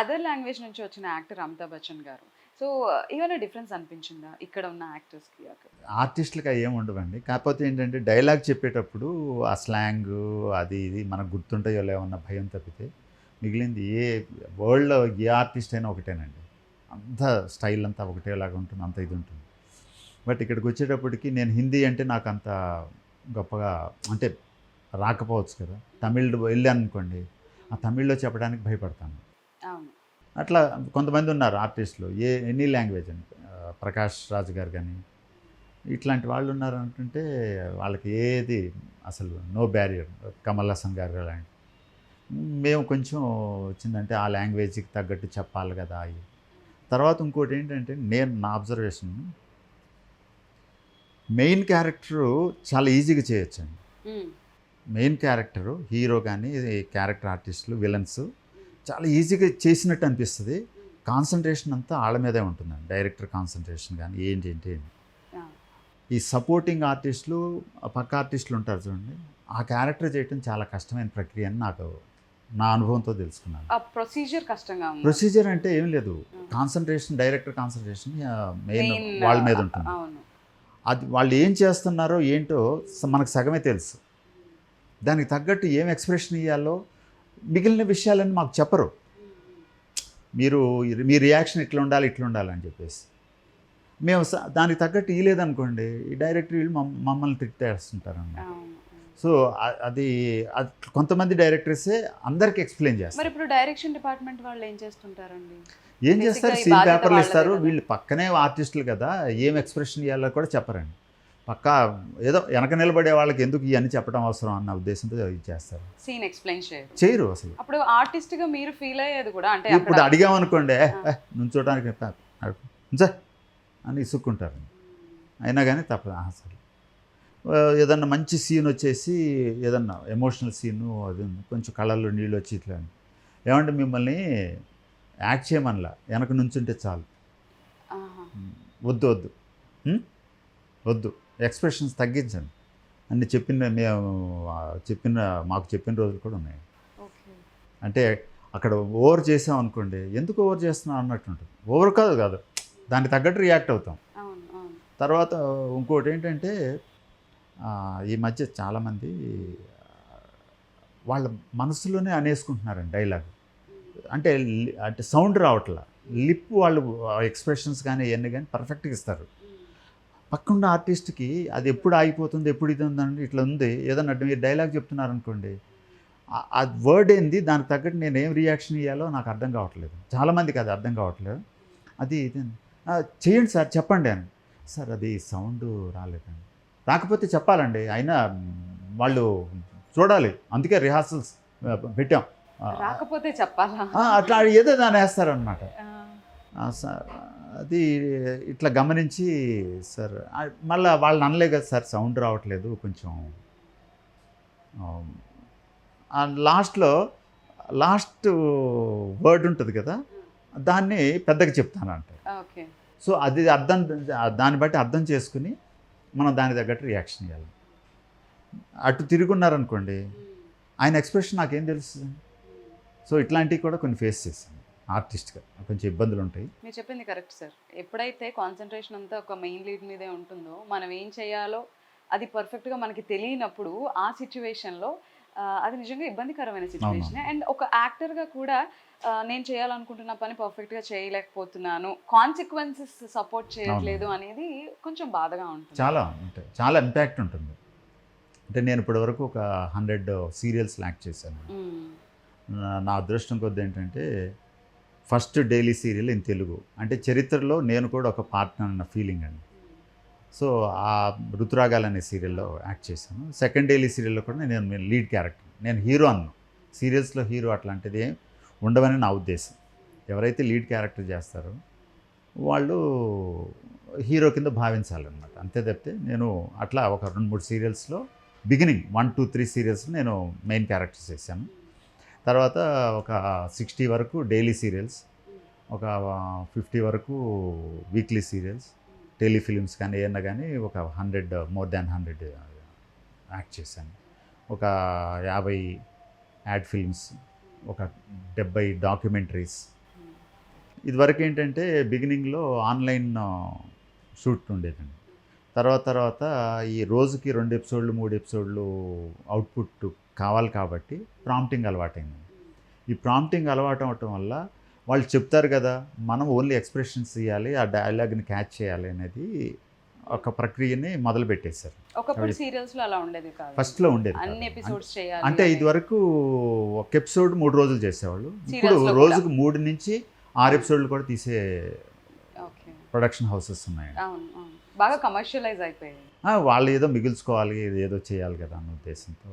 Other language నుంచి వచ్చిన actor Amitabh Bachchan గారు. సో ఏమైనా డిఫరెన్స్ అనిపించిందా ఇక్కడ ఉన్న యాక్టర్స్కి ఆర్టిస్టులకి అవి ఏమి ఉండవండి. కాకపోతే ఏంటంటే డైలాగ్ చెప్పేటప్పుడు ఆ స్లాంగ్ అది ఇది మనకు గుర్తుంటాయో లేవన్న భయం తప్పితే మిగిలింది ఏ వరల్డ్లో ఏ ఆర్టిస్ట్ అయినా ఒకటేనండి. అంత స్టైల్ అంతా ఒకటేలాగా ఉంటుంది అంత ఇది ఉంటుంది. బట్ ఇక్కడికి వచ్చేటప్పటికి నేను హిందీ అంటే నాకు అంత గొప్పగా అంటే రాకపోవచ్చు కదా. తమిళ్ వెళ్ళాను అనుకోండి ఆ తమిళ్ళో చెప్పడానికి భయపడతాను. అట్లా కొంతమంది ఉన్నారు ఆర్టిస్టులు. ఏ ఎనీ లాంగ్వేజ్ అని. ప్రకాష్ రాజు గారు కానీ ఇట్లాంటి వాళ్ళు ఉన్నారు అంటుంటే వాళ్ళకి ఏది అసలు నో బ్యారియర్ కమల్ హాసన్ గారు లాంటి. మేము కొంచెం వచ్చిందంటే ఆ లాంగ్వేజ్కి తగ్గట్టు చెప్పాలి కదా అవి తర్వాత ఇంకోటి ఏంటంటే నేను నా అబ్జర్వేషన్ మెయిన్ క్యారెక్టరు చాలా ఈజీగా చేయొచ్చండి. మెయిన్ క్యారెక్టరు హీరో కానీ క్యారెక్టర్ ఆర్టిస్టులు విలన్స్ చాలా ఈజీగా చేసినట్టు అనిపిస్తుంది. కాన్సన్ట్రేషన్ అంతా వాళ్ళ మీదే ఉంటుందండి డైరెక్టర్ కాన్సన్ట్రేషన్ కానీ ఏంటి ఏంటి. ఈ సపోర్టింగ్ ఆర్టిస్టులు పక్క ఆర్టిస్టులు ఉంటారు చూడండి. ఆ క్యారెక్టర్ చేయటం చాలా కష్టమైన ప్రక్రియ అని నాకు నా అనుభవంతో తెలుసుకున్నాను. ప్రొసీజర్ కష్టంగా ప్రొసీజర్ అంటే ఏం లేదు. కాన్సన్ట్రేషన్ డైరెక్టర్ కాన్సన్ట్రేషన్ మెయిన్ వాళ్ళ మీద ఉంటుంది. అది వాళ్ళు ఏం చేస్తున్నారో ఏంటో మనకు సగమే తెలుసు. దానికి తగ్గట్టు ఏం ఎక్స్ప్రెషన్ ఇవ్వాలో మిగిలిన విషయాలని మాకు చెప్పరు. మీరు మీ రియాక్షన్ ఇట్లా ఉండాలి ఇట్లా ఉండాలి అని చెప్పేసి. మేము దానికి తగ్గట్టు ఇవ్వలేదనుకోండి ఈ డైరెక్టర్ వీళ్ళు మమ్- మమ్మల్ని తిట్టేస్తుంటారు అన్నమాట అవును సో అది అది కొంతమంది డైరెక్టర్సే అందరికి ఎక్స్ప్లెయిన్ మరి చేస్తారు ఇప్పుడు డైరెక్షన్ డిపార్ట్మెంట్ వాళ్ళు ఏం చేస్తుంటారండి? ఏం చేస్తారు? సీన్ పేపర్లు ఇస్తారు. వీళ్ళు పక్కనే ఆర్టిస్టులు కదా ఏం ఎక్స్ప్రెషన్ ఇవ్వాలో కూడా చెప్పరండి. పక్కా ఏదో వెనక నిలబడే వాళ్ళకి ఎందుకు ఇవన్నీ చెప్పడం అవసరం అన్న ఉద్దేశంతో ఇది చేస్తారు. సీన్ ఎక్స్ప్లెయిన్ చేయరు అసలు. అప్పుడు ఆర్టిస్ట్గా మీరు ఫీల్ అయ్యేది కూడా అంటే ఇప్పుడు "ఏ, ఏ, నుంచోడానికి అని ఇసుక్కుంటారు. అయినా కానీ తప్పదు. అసలు ఏదన్నా మంచి సీన్ వచ్చేసి ఏదన్నా ఎమోషనల్ సీను అది. కొంచెం కళ్ళల్లో నీళ్ళు వచ్చి ఇట్లా. ఏమంటే మిమ్మల్ని యాక్ట్ చేయమనలా. వెనక నుంచుంటే చాలు. వద్దు వద్దు? వద్దు. ఎక్స్ప్రెషన్స్ తగ్గించండి. అని చెప్పిన మేము చెప్పిన మాకు చెప్పిన రోజులు కూడా ఉన్నాయి. అంటే అక్కడ ఓవర్ చేసాం అనుకోండి ఎందుకు ఓవర్ చేస్తున్నాం అన్నట్టు ఉంటుంది. ఓవర్ కాదు కాదు దానికి తగ్గట్టు రియాక్ట్ అవుతాం. తర్వాత ఇంకోటి ఏంటంటే ఈ మధ్య చాలామంది వాళ్ళ మనసులోనే అనేసుకుంటున్నారండి డైలాగ్. అంటే అంటే సౌండ్ రావట్లా. లిప్ వాళ్ళు ఎక్స్ప్రెషన్స్ కానీ ఇవన్నీ కానీ పర్ఫెక్ట్గా ఇస్తారు. పక్కన ఆర్టిస్ట్కి అది ఎప్పుడు ఆగిపోతుంది ఎప్పుడు ఇది ఉందండి ఇట్లా ఉంది. ఏదన్నా మీరు డైలాగ్ చెప్తున్నారు అనుకోండి ఆ- వర్డ్ ఏంది దానికి తగ్గట్టు నేను ఏం రియాక్షన్ ఇవ్వాలో నాకు అర్థం కావట్లేదు. చాలామందికి అది అర్థం కావట్లేదు. అది ఇది "ఆ, చేయండి సార్ చెప్పండి అని. సార్ అది సౌండ్ రాలేదండి. రాకపోతే చెప్పాలండి అయినా వాళ్ళు చూడాలి. అందుకే రిహార్సల్స్ పెట్టాం. రాకపోతే చెప్పాలా? అట్లా ఏదో దాన్ని వేస్తారనమాట సార్ అది ఇట్లా గమనించి సార్ మళ్ళా వాళ్ళని అనలే కదా సార్ సౌండ్ రావట్లేదు కొంచెం. లాస్ట్లో లాస్ట్ వర్డ్ ఉంటుంది కదా దాన్ని పెద్దగా చెప్తాను అంట ఓకే. సో అది అర్థం దాన్ని బట్టి అర్థం చేసుకుని మనం దాని తగ్గట్టు రియాక్షన్ ఇవ్వాలి అటు తిరుగున్నారనుకోండి ఆయన ఎక్స్ప్రెషన్ నాకేం తెలుస్తుంది సో ఇట్లాంటివి కూడా కొన్ని ఫేస్ చేశాను. ఆర్టిస్ట్గా. కొంచెం ఇబ్బందులు ఉంటాయి మీరు చెప్పింది కరెక్ట్ సార్. ఎప్పుడైతే కాన్సన్ట్రేషన్ అంతా ఒక మెయిన్ లీడ్ మీదే ఉంటుందో మనం ఏం చేయాలో అది పర్ఫెక్ట్గా మనకి తెలియనప్పుడు ఆ సిచ్యువేషన్లో అది నిజంగా ఇబ్బందికరమైన సిచ్యువేషన్. అండ్ ఒక యాక్టర్గా కూడా నేను చేయాలనుకుంటున్న పని పర్ఫెక్ట్గా చేయలేకపోతున్నాను. కాన్సిక్వెన్సెస్ సపోర్ట్ చేయట్లేదు అనేది కొంచెం బాధగా ఉంటుంది. చాలా ఉంటాయి. చాలా ఇంపాక్ట్ ఉంటుంది. అంటే నేను ఇప్పటివరకు ఒక హండ్రెడ్ సీరియల్స్ యాక్ట్ చేశాను. నా అదృష్టం కొద్ది ఏంటంటే first daily serial in Telugu. అంటే చరిత్రలో నేను కూడా ఒక పార్ట్నర్ అన్న ఫీలింగ్ అండి. సో ఆ ఋతురాగాలు అనే సీరియల్లో యాక్ట్ చేశాను. సెకండ్ డైలీ సీరియల్లో కూడా నేను లీడ్ క్యారెక్టర్. నేను హీరో అన్ను. సీరియల్స్లో హీరో అట్లాంటిది ఏం ఉండవని నా ఉద్దేశం. ఎవరైతే లీడ్ క్యారెక్టర్ చేస్తారో వాళ్ళు హీరో కింద భావించాలన్నమాట. అంతే తప్పితే నేను అట్లా ఒక రెండు మూడు సీరియల్స్లో beginning one two three serials నేను మెయిన్ క్యారెక్టర్ చేశాను తర్వాత ఒక సిక్స్టీ వరకు డైలీ సీరియల్స్ ఒక ఫిఫ్టీ వరకు వీక్లీ సీరియల్స్ టెలిఫిలిమ్స్ కానీ ఏమన్నా కానీ ఒక hundred more than hundred act చేశాను. ఒక యాభై యాడ్ ఫిల్మ్స్ ఒక డెబ్బై డాక్యుమెంటరీస్. ఇదివరకు ఏంటంటే బిగినింగ్లో ఆన్లైన్ షూట్ ఉండేదండి. తర్వాత తర్వాత ఈ రోజుకి రెండు ఎపిసోడ్లు మూడు ఎపిసోడ్లు అవుట్పుట్ కావాలి కాబట్టి ప్రాంప్టింగ్ అలవాటైంది. ఈ ప్రాంప్టింగ్ అలవాటు అవటం వల్ల వాళ్ళు చెప్తారు కదా మనం ఓన్లీ ఎక్స్ప్రెషన్స్ ఇవ్వాలి ఆ డైలాగ్ని క్యాచ్ చేయాలి అనేది ఒక ప్రక్రియని మొదలు పెట్టేశారు ఒకప్పుడు అవి- సీరియల్స్లో అలా ఉండేది కాదు. ఫస్ట్లో ఉండేది అన్ని. ఎపిసోడ్స్ చేయాలి అంటే. ఇది వరకు ఒక ఎపిసోడ్ మూడు రోజులు చేసేవాళ్ళు. ఇప్పుడు రోజుకు మూడు నుంచి ఆరు ఎపిసోడ్లు కూడా తీసే ఓకే. ప్రొడక్షన్ హౌసెస్ ఉన్నాయి బాగా కమర్షియలైజ్ వాళ్ళు ఏదో మిగిల్చుకోవాలి ఏదో చేయాలి కదా అన్న ఉద్దేశంతో.